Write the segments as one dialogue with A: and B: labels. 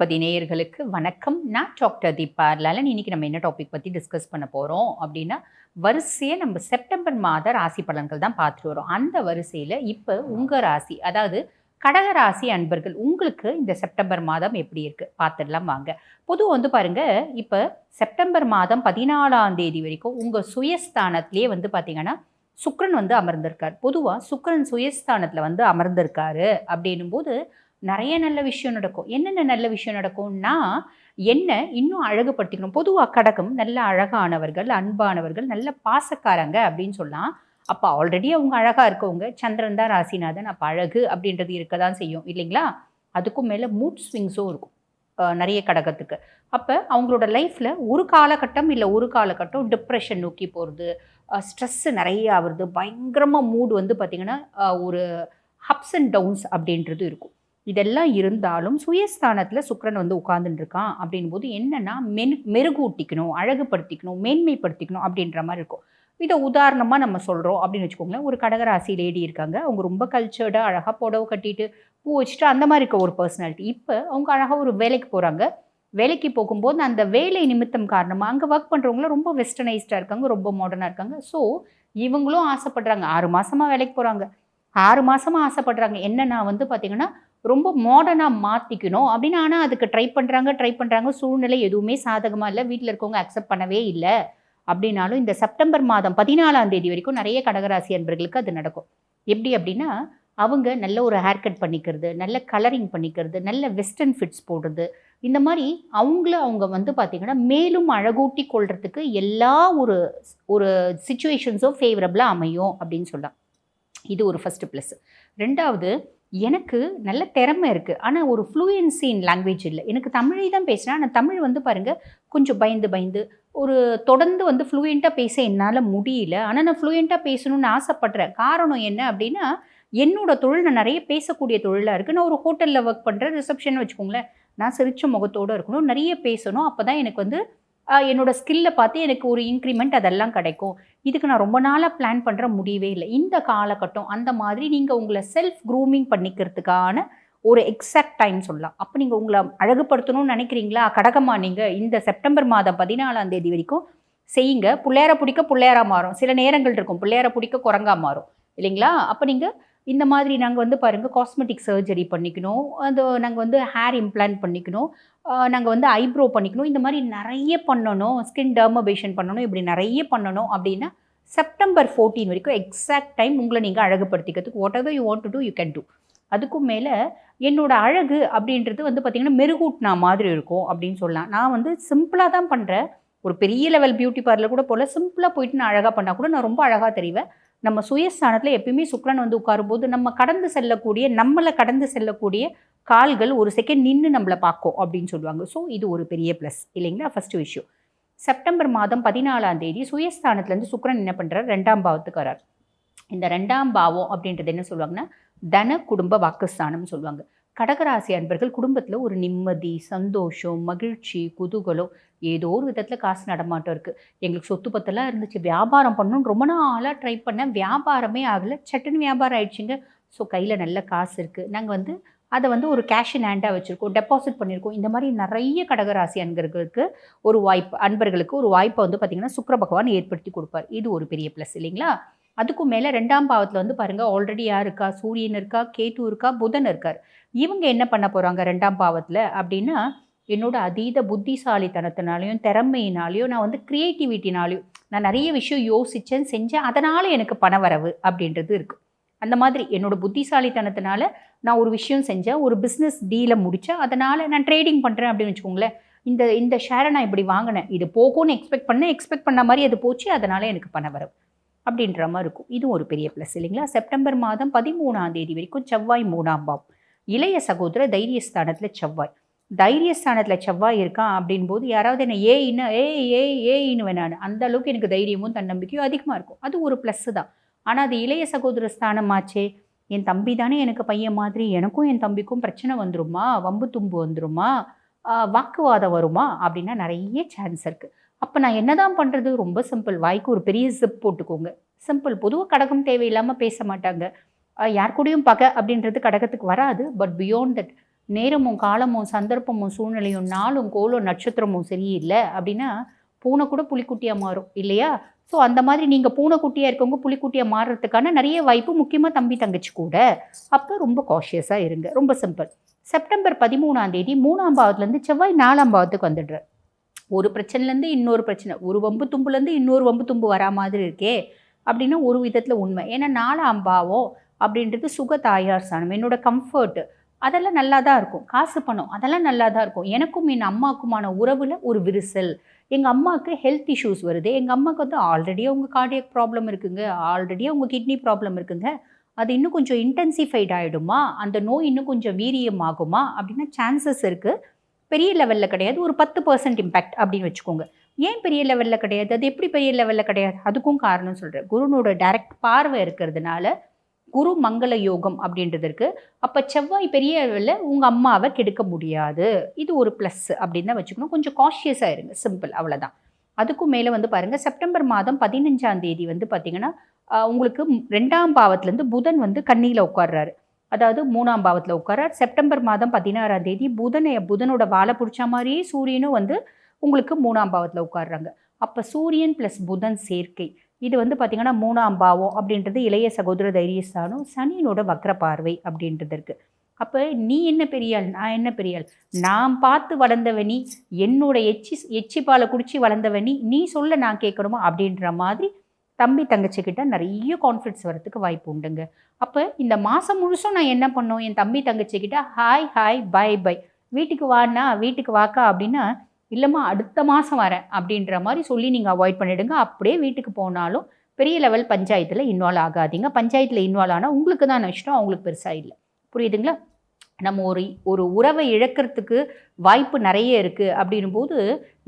A: கணபதி நேயர்களுக்கு வணக்கம். நான் டாக்டர் தீபா லலன் இன்னைக்கு நம்ம என்ன டாபிக் பற்றி டிஸ்கஸ் பண்ண போகிறோம் அப்படின்னா வரிசையை நம்ம செப்டம்பர் மாத ராசி பலன்கள் தான் பார்த்துட்டு வரோம். அந்த வரிசையில் இப்போ உங்கள் ராசி அதாவது கடக ராசி அன்பர்கள் உங்களுக்கு இந்த செப்டம்பர் மாதம் எப்படி இருக்குது பார்த்துடலாம் வாங்க. பொதுவாக வந்து பாருங்கள் இப்போ செப்டம்பர் மாதம் பதினாலாம் தேதி வரைக்கும் உங்கள் சுயஸ்தானத்திலே வந்து பார்த்தீங்கன்னா சுக்ரன் வந்து அமர்ந்திருக்கார். பொதுவாக சுக்ரன் சுயஸ்தானத்தில் வந்து அமர்ந்திருக்காரு அப்படின்னும் போது நிறைய நல்ல விஷயம் நடக்கும். என்னென்ன நல்ல விஷயம் நடக்கும்னா என்ன இன்னும் அழகுபடுத்திக்கணும். பொதுவாக கடகம் நல்ல அழகானவர்கள் அன்பானவர்கள் நல்ல பாசக்காரங்க அப்படின்னு சொல்லலாம் அப்போ ஆல்ரெடி அவங்க அழகாக இருக்கவங்க சந்திரன் தான் ராசிநாதன் அப்போ அழகு அப்படின்றது இருக்க தான் செய்யும் இல்லைங்களா? அதுக்கும் மேலே மூட் ஸ்விங்ஸும் இருக்கும் நிறைய கடகத்துக்கு. அப்போ அவங்களோட லைஃப்பில் ஒரு காலகட்டம் இல்லை ஒரு காலகட்டம் டிப்ரெஷன் நோக்கி போகிறது ஸ்ட்ரெஸ்ஸு நிறைய ஆகுறது பயங்கரமாக மூடு வந்து பார்த்திங்கன்னா ஒரு ஹப்ஸ் அண்ட் டவுன்ஸ் அப்படின்றது இருக்கும். இதெல்லாம் இருந்தாலும் சுயஸ்தானத்தில் சுக்கரன் வந்து உட்கார்ந்துட்டு இருக்கான் அப்படின் போது என்னென்னா மென் மெருகூட்டிக்கணும் அழகுபடுத்திக்கணும் மேன்மைப்படுத்திக்கணும் அப்படின்ற மாதிரி இருக்கும். இதை உதாரணமாக நம்ம சொல்கிறோம் அப்படின்னு வச்சுக்கோங்களேன் ஒரு கடகராசி லேடி இருக்காங்க. அவங்க ரொம்ப கல்ச்சர்டாக அழகாக புடவை கட்டிட்டு பூ வச்சுட்டு அந்த மாதிரி இருக்க ஒரு பர்சனாலிட்டி இப்போ அவங்க அழகாக ஒரு வேலைக்கு போகிறாங்க வேலைக்கு போகும்போது அந்த வேலை நிமித்தம் காரணமாக அங்கே ஒர்க் பண்ணுறவங்கள ரொம்ப வெஸ்டர்னைஸ்டாக இருக்காங்க ரொம்ப மாடர்னாக இருக்காங்க. ஸோ இவங்களும் ஆசைப்படுறாங்க. ஆறு மாதமாக வேலைக்கு போகிறாங்க ஆறு மாதமாக ஆசைப்படுறாங்க. என்னென்னா வந்து பார்த்திங்கன்னா ரொம்ப மாடர்னாக மாற்றிக்கணும் அப்படின்னு ஆனால் அதுக்கு ட்ரை பண்ணுறாங்க ட்ரை பண்ணுறாங்க சூழ்நிலை எதுவுமே சாதகமாக இல்லை. வீட்டில் இருக்கவங்க அக்செப்ட் பண்ணவே இல்லை. அப்படின்னாலும் இந்த செப்டம்பர் மாதம் பதினாலாம் தேதி வரைக்கும் நிறைய கடகராசி அன்பர்களுக்கு அது நடக்கும். எப்படி அப்படின்னா அவங்க நல்ல ஒரு ஹேர் கட் பண்ணிக்கிறது நல்ல கலரிங் பண்ணிக்கிறது நல்ல வெஸ்டர்ன் ஃபிட்ஸ் போடுறது. இந்த மாதிரி அவங்கள அவங்க வந்து பார்த்திங்கன்னா மேலும் அழகூட்டி கொள்றதுக்கு எல்லா ஒரு ஒரு சுச்சுவேஷன்ஸும் ஃபேவரபிளாக அமையும் அப்படின்னு சொல்லலாம். இது ஒரு ஃபஸ்ட்டு ப்ளஸ் ரெண்டாவது எனக்கு நல்ல திறமை இருக்குது ஆனால் ஒரு ஃப்ளூயன்சி இன் லாங்குவேஜ் இல்லை. எனக்கு தமிழை தான் பேசுகிறேன் ஆனால் தமிழ் வந்து பாருங்கள் கொஞ்சம் பயந்து பயந்து ஒரு தொடர்ந்து வந்து ஃப்ளூயண்ட்டாக பேச என்னால் முடியல. ஆனால் நான் ஃப்ளூயண்ட்டாக பேசணும்னு ஆசைப்பட்றேன். காரணம் என்ன அப்படின்னா என்னோட தொழில் நான் நிறைய பேசக்கூடிய தொழிலாக இருக்குது நான் ஒரு ஹோட்டலில் ஒர்க் பண்ணுறேன் ரிசப்ஷன் வச்சுக்கோங்களேன். நான் சிரித்த முகத்தோடு இருக்கணும். நிறைய பேசணும். அப்போ தான் எனக்கு வந்து என்னோட ஸ்கில்லை பார்த்து எனக்கு ஒரு இன்க்ரிமெண்ட் அதெல்லாம் கிடைக்கும். இதுக்கு நான் ரொம்ப நாளாக பிளான் பண்ணுற முடியவே இல்லை. இந்த காலகட்டம் அந்த மாதிரி நீங்கள் உங்களை செல்ஃப் க்ரூமிங் பண்ணிக்கிறதுக்கான ஒரு எக்ஸாக்ட் டைம் சொல்லலாம். அப்போ நீங்கள் உங்களை அழகுபடுத்தணும்னு நினைக்கிறீங்களா? கடகமா நீங்கள் இந்த செப்டம்பர் மாதம் பதினாலாம் தேதி வரைக்கும் செய்யுங்க. பிள்ளையார பிடிக்க பிள்ளையாரா மாறும். சில நேரங்கள் இருக்கும். பிள்ளையார பிடிக்க குரங்கா மாறும். இல்லைங்களா? அப்போ நீங்கள் இந்த மாதிரி நாங்கள் வந்து பாருங்கள் காஸ்மெட்டிக் சர்ஜரி பண்ணிக்கணும். அது நாங்கள் வந்து ஹேர் இம்ப்ளான்ட் பண்ணிக்கணும். நாங்கள் வந்து ஐப்ரோ பண்ணிக்கணும். இந்த மாதிரி நிறைய பண்ணணும். ஸ்கின் டெர்மபேஷன் பண்ணணும். இப்படி நிறைய பண்ணணும் அப்படின்னா செப்டம்பர் ஃபோர்டீன் வரைக்கும் எக்ஸாக்ட் டைம் உங்களை நீங்கள் அழகுபடுத்திக்கிறதுக்கு whatever you want to do you can do அதுக்கும் மேலே என்னோட அழகு அப்படின்றது வந்து பார்த்திங்கன்னா மெருகூட்டினா மாதிரி இருக்கும் அப்படின்னு சொல்லலாம். நான் வந்து சிம்பிளாக தான் பண்ணுறேன் ஒரு பெரிய லெவல் பியூட்டி பார்லர் கூட போல் சிம்பிளாக போயிட்டு நான் அழகாக பண்ணால் கூட நான் ரொம்ப அழகாக தெரிவேன். நம்ம சுயஸ்தானத்தில் எப்பயுமே சுக்கரன் வந்து உட்காரும்போது நம்ம கடந்து செல்லக்கூடிய நம்மளை கடந்து செல்லக்கூடிய கால்கள் ஒரு செகண்ட் நின்று நம்மளை பார்க்கும் அப்படின்னு சொல்லுவாங்க. ஸோ இது ஒரு பெரிய ப்ளஸ் இல்லைங்களா? ஃபஸ்ட்டு விஷயம். செப்டம்பர் மாதம் பதினாலாம் தேதி சுயஸ்தானத்துலேருந்து சுக்கரன் என்ன பண்ணுறார் ரெண்டாம் பாவத்துக்கு வரார் இந்த ரெண்டாம் பாவம் அப்படின்றது என்ன சொல்லுவாங்கன்னா தன குடும்ப வாக்குஸ்தானம் சொல்லுவாங்க. கடகராசி அன்பர்கள் குடும்பத்தில் ஒரு நிம்மதி சந்தோஷம் மகிழ்ச்சி குதூகலம் ஏதோ ஒரு விதத்தில் காசு நடமாட்டம் இருக்குது எங்களுக்கு சொத்து பத்தெல்லாம் இருந்துச்சு. வியாபாரம் பண்ணணும்னு ரொம்ப நாளாக ட்ரை பண்ணேன். வியாபாரமே ஆகலை. சட்டுன்னு வியாபாரம் ஆயிடுச்சுங்க. ஸோ கையில் நல்ல காசு இருக்குது நாங்கள் வந்து அதை வந்து ஒரு கேஷ் இன் ஹேண்டாக வச்சுருக்கோம். டெபாசிட் பண்ணியிருக்கோம் இந்த மாதிரி நிறைய கடகராசி அன்பர்களுக்கு ஒரு வாய்ப்பு அன்பர்களுக்கு ஒரு வாய்ப்பை வந்து பார்த்திங்கன்னா சுக்கிர பகவான் ஏற்படுத்தி கொடுப்பார். இது ஒரு பெரிய ப்ளஸ் இல்லைங்களா? அதுக்கும் மேலே ரெண்டாம் பாவத்தில் வந்து பாருங்கள் ஆல்ரெடி யார் இருக்கா? சூரியன் இருக்கா? கேட்டு இருக்கா? புதன் இருக்கார். இவங்க என்ன பண்ண போகிறாங்க ரெண்டாம் பாவத்தில்? அப்படின்னா என்னோட அதீத புத்திசாலித்தனத்தினாலையும் திறமையினாலையும் நான் வந்து க்ரியேட்டிவிட்டினாலையும் நான் நிறைய விஷயம் யோசித்தேன் செஞ்சேன் அதனால் எனக்கு பணவரவு அப்படின்றது இருக்குது அந்த மாதிரி என்னோடய புத்திசாலித்தனத்தினால நான் ஒரு விஷயம் செஞ்சேன் ஒரு பிஸ்னஸ் டீலை முடித்தேன் அதனால் நான் ட்ரேடிங் பண்ணுறேன் அப்படின்னு வச்சுக்கோங்களேன். இந்த இந்த ஷேரை நான் இப்படி வாங்கினேன். இது போகும்னு எக்ஸ்பெக்ட் பண்ணேன் எக்ஸ்பெக்ட் பண்ண மாதிரி அது போச்சு அதனால் எனக்கு பணவரவு. அப்படின்ற மாதிரி இருக்கும். இதுவும் ஒரு பெரிய ப்ளஸ் இல்லைங்களா? செப்டம்பர் மாதம் பதிமூணாம் தேதி வரைக்கும் செவ்வாய் மூணாம் பாவம். இளைய சகோதர தைரியஸ்தானத்தில் செவ்வாய். தைரியஸ்தானத்தில் செவ்வாய் இருக்கான் அப்படின்போது யாராவது என்ன ஏ இன்னு ஏ ஏ ஏ இன்னு நான். அந்த அளவுக்கு எனக்கு தைரியமும் தன்னம்பிக்கையும் அதிகமாக இருக்கும். அது ஒரு ப்ளஸ்ஸு தான். ஆனால் அது இளைய சகோதர ஸ்தானமாச்சே. என் தம்பி தானே எனக்கு பையன் மாதிரி. எனக்கும் என் தம்பிக்கும் பிரச்சனை வந்துருமா? வம்பு தும்பு வந்துருமா? வாக்குவாதம் வருமா? அப்படின்னா நிறைய சான்ஸ் இருக்குது அப்போ நான் என்னதான் பண்ணுறது ரொம்ப சிம்பிள் வாய்க்கு ஒரு பெரிய ஜிப் போட்டுக்கோங்க. சிம்பிள் பொதுவாக கடகம் தேவையில்லாமல் பேச மாட்டாங்க. யார் கூடயும் பகை அப்படின்றது கடகத்துக்கு வராது. பட் பியாண்ட் தட் நேரமும் காலமும் சந்தர்ப்பமும் சூழ்நிலையும் நாளும் கோலும் நட்சத்திரமும் சரியில்லை அப்படின்னா பூனை கூட புலிக்குட்டியாக மாறும். இல்லையா? ஸோ அந்த மாதிரி நீங்கள் பூனைக்குட்டியாக இருக்கவங்க புலிக்குட்டியாக மாறுறதுக்கான நிறைய வாய்ப்பு. முக்கியமாக தம்பி தங்கச்சி கூட. அப்போ ரொம்ப காஷியஸாக இருங்க. ரொம்ப சிம்பிள் செப்டம்பர் பதிமூணாம் தேதி மூணாம் பாவத்துலேருந்து செவ்வாய் நாலாம் பாவத்துக்கு வந்துடுறார். ஒரு பிரச்சனைலேருந்து இன்னொரு பிரச்சனை. ஒரு வம்பு தும்புலேருந்து இன்னொரு வம்பு தும்பு வரா மாதிரி இருக்கே அப்படின்னா ஒரு விதத்தில் உண்மை. ஏன்னா நாலாம் பாவம் அப்படின்றது சுக தாயார் சாணம். என்னோட கம்ஃபர்ட்டு அதெல்லாம் நல்லா தான் இருக்கும். காசு பணம் அதெல்லாம் நல்லா தான் இருக்கும். எனக்கும் என் அம்மாவுக்குமான உறவில் ஒரு விரிசல். எங்கள் அம்மாவுக்கு ஹெல்த் இஷ்யூஸ் வருது. எங்கள் அம்மாவுக்கு வந்து ஆல்ரெடி அவங்க கார்டியக் ப்ராப்ளம் இருக்குங்க. ஆல்ரெடி அவங்க கிட்னி ப்ராப்ளம் இருக்குங்க. அது இன்னும் கொஞ்சம் இன்டென்சிஃபைட் ஆகிடுமா அந்த நோய் இன்னும் கொஞ்சம் வீரியம் ஆகுமா அப்படின்னா சான்சஸ் இருக்குது பெரிய லெவலில் கிடையாது. ஒரு பத்து பர்சன்ட் இம்பேக்ட் அப்படின்னு வச்சுக்கோங்க. ஏன் பெரிய லெவலில் கிடையாது? அது எப்படி பெரிய லெவலில் கிடையாது? அதுக்கும் காரணம் சொல்கிறேன் குருனோட டைரக்ட் பார்வை இருக்கிறதுனால குரு மங்கள யோகம் அப்படின்றது இருக்குது அப்போ செவ்வாய் பெரிய லெவலில் உங்கள் அம்மாவை கெடுக்க முடியாது. இது ஒரு ப்ளஸ் அப்படின்னு தான் வச்சுக்கணும். கொஞ்சம் காஷியஸாக இருங்க. சிம்பிள் அவ்வளோதான் அதுக்கும் மேலே வந்து பாருங்கள் செப்டம்பர் மாதம் பதினஞ்சாம் தேதி வந்து பார்த்திங்கன்னா உங்களுக்கு ரெண்டாம் பாவத்துலேருந்து புதன் வந்து கண்ணியில் உட்கார்றாரு. அதாவது மூணாம் பாவத்தில் உட்காரார். செப்டம்பர் மாதம் பதினாறாம் தேதி புதனை புதனோட வாழை பிடிச்ச மாதிரியே சூரியனும் வந்து உங்களுக்கு மூணாம் பாவத்தில் உட்காடுறாங்க அப்போ சூரியன் ப்ளஸ் புதன் சேர்க்கை. இது வந்து பார்த்திங்கன்னா மூணாம் பாவம் அப்படின்றது இளைய சகோதர தைரியஸ்தானம் சனியனோட வக்ர பார்வை அப்படின்றது இருக்குது அப்போ நீ என்ன பெரியாள் நான் என்ன பெரியாள்? நான் பார்த்து வளர்ந்தவனி என்னோட எச்சி எச்சி பாலை குடிச்சு வளர்ந்தவனி நீ சொல்ல நான் கேட்கணுமா அப்படின்ற மாதிரி தம்பி தங்கச்சிக்கிட்ட நிறைய கான்ஃப்ளிக்ஸ் வரத்துக்கு வாய்ப்பு உண்டுங்க. அப்போ இந்த மாதம் முழுசும் நான் என்ன பண்ணோம்? என் தம்பி தங்கச்சிக்கிட்ட ஹாய் ஹாய் பை பை வீட்டுக்கு வாண்ணா? வீட்டுக்கு வாக்கா? அப்படின்னா இல்லைம்மா அடுத்த மாதம் வரேன். அப்படின்ற மாதிரி சொல்லி நீங்கள் அவாய்ட் பண்ணிவிடுங்க அப்படியே வீட்டுக்கு போனாலும் பெரிய லெவல் பஞ்சாயத்தில் இன்வால்வ் ஆகாதீங்க. பஞ்சாயத்தில் இன்வால்வ் ஆனால் உங்களுக்கு தான் நஷ்டம் அவங்களுக்கு பெருசாக இல்லை. புரியுதுங்களா? நம்ம ஒரு ஒரு உறவை இழக்கிறதுக்கு வாய்ப்பு நிறைய இருக்குது அப்படின்னும் போது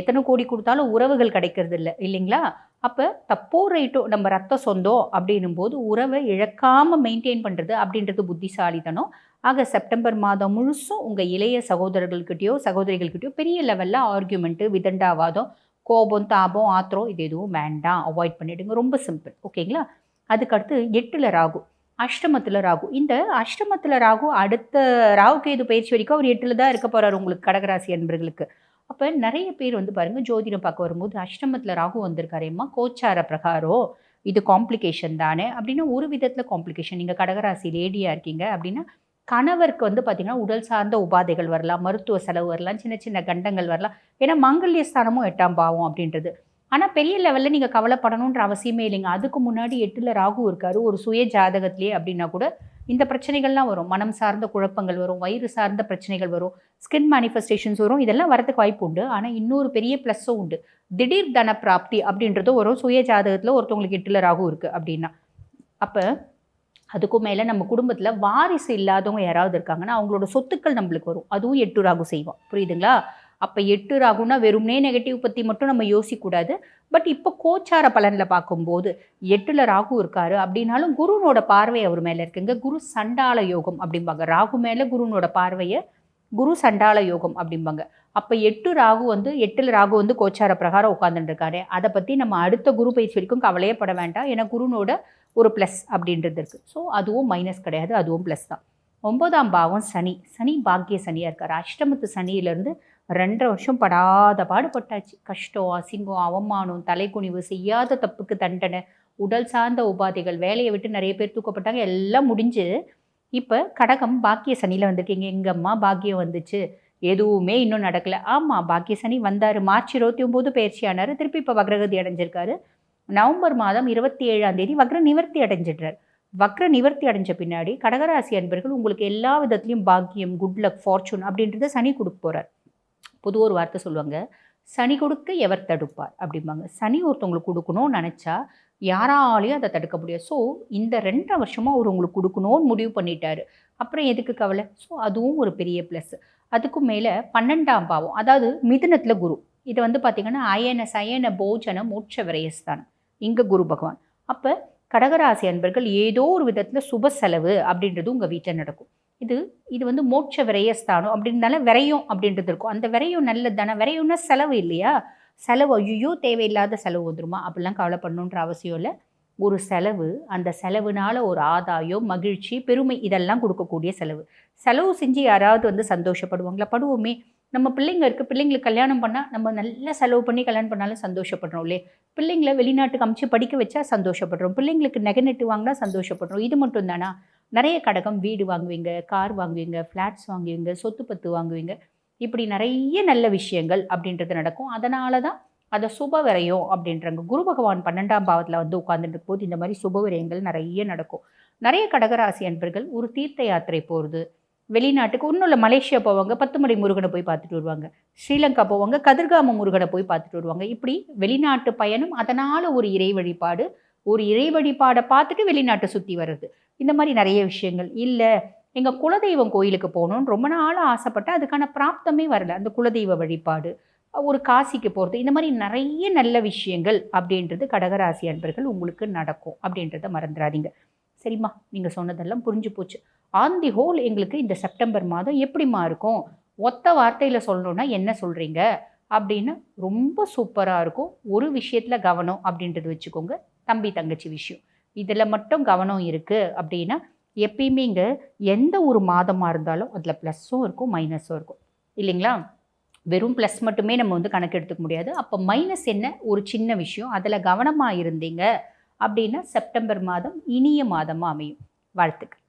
A: எத்தனை கோடி கொடுத்தாலும் உறவுகள் கிடைக்கிறது இல்லை இல்லைங்களா? அப்போ தப்போ ரைட்டோ நம்ம ரத்த சொந்தம் அப்படின்னும் போது உறவை இழக்காமல் மெயின்டைன் பண்ணுறது அப்படின்றது புத்திசாலித்தனம். ஆக செப்டம்பர் மாதம் முழுசும் உங்கள் இளைய சகோதரர்கள்கிட்டயோ சகோதரிகள்கிட்டயோ பெரிய லெவலில் ஆர்கியூமெண்ட்டு விதண்டாவாதம் கோபம் தாபம் ஆத்திரம் இது எதுவும் வேண்டாம். அவாய்ட் பண்ணிடுங்க. ரொம்ப சிம்பிள் ஓகேங்களா அதுக்கடுத்து எட்டில் ராகு அஷ்டமத்தில் ராகு. இந்த அஷ்டமத்தில் ராகு அடுத்த ராகு கேது பயிற்சி வரைக்கும் அவர் எட்டில் தான் இருக்க போகிறார் உங்களுக்கு கடகராசி அன்பர்களுக்கு. அப்போ நிறைய பேர் வந்து பாருங்கள் ஜோதிடம் பார்க்க வரும்போது அஷ்டமத்தில் ராகு வந்திருக்காரேம்மா கோச்சார பிரகாரம் இது காம்ப்ளிகேஷன் தானே? அப்படின்னா ஒரு விதத்தில் காம்ப்ளிகேஷன் நீங்கள் கடகராசி லேடியாக இருக்கீங்க அப்படின்னா கணவருக்கு வந்து பார்த்திங்கன்னா உடல் சார்ந்த உபாதைகள் வரலாம் மருத்துவ செலவு வரலாம் சின்ன சின்ன கண்டங்கள் வரலாம். ஏன்னா மங்கல்ய ஸ்தானமும் எட்டாம் பாவம் அப்படின்றது. ஆனால் பெரிய லெவலில் நீங்கள் கவலைப்படணுன்ற அவசியமே இல்லைங்க. அதுக்கு முன்னாடி எட்டில் ராகு இருக்காரு. ஒரு சுய ஜாதகத்திலே அப்படின்னா கூட இந்த பிரச்சனைகள்லாம் வரும். மனம் சார்ந்த குழப்பங்கள் வரும். வயிறு சார்ந்த பிரச்சனைகள் வரும். ஸ்கின் மேனிஃபெஸ்டேஷன்ஸ் வரும். இதெல்லாம் வரதுக்கு வாய்ப்பு உண்டு. ஆனால் இன்னொரு பெரிய ப்ளஸ்ஸும் உண்டு. திடீர் தன பிராப்தி அப்படின்றதும் வரும் சுய ஜாதகத்தில் ஒருத்தவங்களுக்கு எட்டில் ராகு இருக்குது அப்படின்னா. அப்போ அதுக்கும் மேலே நம்ம குடும்பத்தில் வாரிசு இல்லாதவங்க யாராவது இருக்காங்கன்னா அவங்களோட சொத்துக்கள் நம்மளுக்கு வரும். அதுவும் எட்டு ராகு செய்வோம். புரியுதுங்களா? அப்போ எட்டு ராகுனா வெறும்னே நெகட்டிவ் பற்றி மட்டும் நம்ம யோசிக்கக்கூடாது. பட் இப்போ கோச்சார பலனில் பார்க்கும்போது எட்டில் ராகு இருக்காரு அப்படின்னாலும் குருனோட பார்வை அவர் மேலே இருக்குங்க. குரு சண்டால யோகம் அப்படிம்பாங்க. ராகு மேலே குருனோட பார்வையை குரு சண்டால யோகம் அப்படிம்பாங்க. அப்போ எட்டு ராகு வந்து எட்டில் ராகு வந்து கோச்சார பிரகாரம் உட்காந்துட்டுருக்காரு அதை பற்றி நம்ம அடுத்த குரு பயிற்சி வரைக்கும் கவலையே பட வேண்டாம். ஏன்னா குருனோட ஒரு ப்ளஸ் அப்படின்றது இருக்குது ஸோ அதுவும் மைனஸ் கிடையாது. அதுவும் ப்ளஸ் தான். ஒன்பதாம் பாவம் சனி. சனி பாக்கிய சனியாக இருக்கார். அஷ்டமத்து சனியிலேருந்து ரெண்டரை வருஷம் படாத பாடுபட்டாச்சு கஷ்டம் அசிங்கம் அவமானம் தலைக்குனிவு செய்யாத தப்புக்கு தண்டனை உடல் சார்ந்த உபாதைகள் வேலையை விட்டு நிறைய பேர் தூக்கப்பட்டாங்க. எல்லாம் முடிஞ்சு இப்போ கடகம் பாக்கிய சனியில் வந்திருக்கீங்க. எங்கள் அம்மா பாக்கியம் வந்துச்சு. எதுவுமே இன்னும் நடக்கல. ஆமாம் பாக்கிய சனி வந்தார். மார்ச் இருபத்தி ஒம்பது பயிற்சி ஆனார். திருப்பி இப்போ வக்ரகதி அடைஞ்சிருக்காரு. நவம்பர் மாதம் இருபத்தி ஏழாம் தேதி வக்ர நிவர்த்தி அடைஞ்சிடுறார். வக்ர நிவர்த்தி அடைஞ்ச பின்னாடி கடகராசி அன்பர்கள் உங்களுக்கு எல்லா விதத்துலையும் பாக்கியம் குட் லக் ஃபார்ச்சூன் அப்படின்றத சனி கொடுக்க போகிறார் பொதுவாக ஒரு வார்த்தை சொல்லுவாங்க சனி கொடுக்க எவர் தடுப்பார் அப்படிம்பாங்க. சனி ஒருத்தவங்களுக்கு கொடுக்கணும்னு நினச்சா யாராலையும் அதை தடுக்க முடியாது. ஸோ இந்த ரெண்டரை வருஷமாக அவர் உங்களுக்கு கொடுக்கணும்னு முடிவு பண்ணிட்டாரு. அப்புறம் எதுக்கு கவலை? ஸோ அதுவும் ஒரு பெரிய ப்ளஸ் அதுக்கும் மேலே பன்னெண்டாம் பாவம் அதாவது மிதுனத்தில் குரு. இது வந்து பார்த்திங்கன்னா அயன சயன போஜன மோட்ச விரயஸ்தானம். இங்கே குரு பகவான். அப்போ கடகராசி அன்பர்கள் ஏதோ ஒரு விதத்தில் சுப செலவு அப்படின்றது உங்கள் வீட்டில் நடக்கும். இது இது வந்து மோட்ச விரயஸ்தானம் அப்படின்னால விரையும் அப்படின்றது இருக்கும். அந்த விரையும் நல்லது தானே விரையும்னா செலவு இல்லையா? செலவு ஐயோ தேவையில்லாத செலவு வந்துருமா? அப்படிலாம் கவலைப்படணுன்ற அவசியம் இல்லை. ஒரு செலவு அந்த செலவுனால ஒரு ஆதாயம் மகிழ்ச்சி பெருமை இதெல்லாம் கொடுக்கக்கூடிய செலவு. செலவு செஞ்சு யாராவது வந்து சந்தோஷப்படுவாங்களா? படுவோமே. நம்ம பிள்ளைங்க இருக்குது பிள்ளைங்களுக்கு கல்யாணம் பண்ணால் நம்ம நல்லா செலவு பண்ணி கல்யாணம் பண்ணாலும் சந்தோஷப்படுறோம் இல்லையே? பிள்ளைங்கள வெளிநாட்டுக்கு அமுச்சு படிக்க வச்சா சந்தோஷப்படுறோம். பிள்ளைங்களுக்கு நெகை நெட்டு வாங்கினா சந்தோஷப்படுறோம். இது மட்டும் தானா? நிறைய கடகம் வீடு வாங்குவீங்க கார் வாங்குவீங்க ஃப்ளாட்ஸ் வாங்குவீங்க சொத்து பத்து வாங்குவீங்க. இப்படி நிறைய நல்ல விஷயங்கள் அப்படின்றது நடக்கும். அதனால தான் அதை சுப விரயம் அப்படின்றாங்க. குரு பகவான் பன்னெண்டாம் பாவத்தில் வந்து உட்காந்துட்டு போது இந்த மாதிரி சுப விரயங்கள் நிறைய நடக்கும். நிறைய கடகராசி அன்பர்கள் ஒரு தீர்த்த யாத்திரை போகிறது வெளிநாட்டுக்கு ஒன்றும் இல்லை மலேசியா போவாங்க பத்துமலை முருகனை போய் பார்த்துட்டு வருவாங்க. ஸ்ரீலங்கா போவாங்க கதிர்காம முருகனை போய் பார்த்துட்டு வருவாங்க. இப்படி வெளிநாட்டு பயணம் அதனால் ஒரு இறை வழிபாடு ஒரு இறை வழிபாடை பார்த்துட்டு வெளிநாட்டை சுற்றி வர்றது. இந்த மாதிரி நிறைய விஷயங்கள். இல்லை எங்கள் குலதெய்வம் கோயிலுக்கு போகணும்னு ரொம்ப நாள் ஆசைப்பட்டேன் அதுக்கான பிராப்தமே வரல. அந்த குலதெய்வ வழிபாடு ஒரு காசிக்கு போகிறது இந்த மாதிரி நிறைய நல்ல விஷயங்கள் அப்படின்றது கடகராசி அன்பர்கள் உங்களுக்கு நடக்கும் அப்படின்றத மறந்துடாதீங்க. சரிம்மா நீங்கள் சொன்னதெல்லாம் புரிஞ்சு போச்சு. ஆன் தி ஹோல் எங்களுக்கு இந்த செப்டம்பர் மாதம் எப்படிம்மா இருக்கும்? ஒத்த வார்த்தையில் சொல்லணுன்னா என்ன சொல்கிறீங்க அப்படின்னு ரொம்ப சூப்பராக இருக்கும். ஒரு விஷயத்தில் கவனம் அப்படின்றது வச்சுக்கோங்க. தம்பி தங்கச்சி விஷயம். இதில் மட்டும் கவனம் இருக்குது அப்படின்னா எப்பயுமே இங்கே எந்த ஒரு மாதமாக இருந்தாலும் அதில் ப்ளஸ்ஸும் இருக்கும் மைனஸும் இருக்கும். இல்லைங்களா? வெறும் ப்ளஸ் மட்டுமே நம்ம வந்து கணக்கு எடுத்துக்க முடியாது. அப்போ மைனஸ் என்ன? ஒரு சின்ன விஷயம். அதில் கவனமாக இருந்தீங்க அப்படின்னா செப்டம்பர் மாதம் இனிய மாதமாக அமையும். வாழ்த்துக்கள்.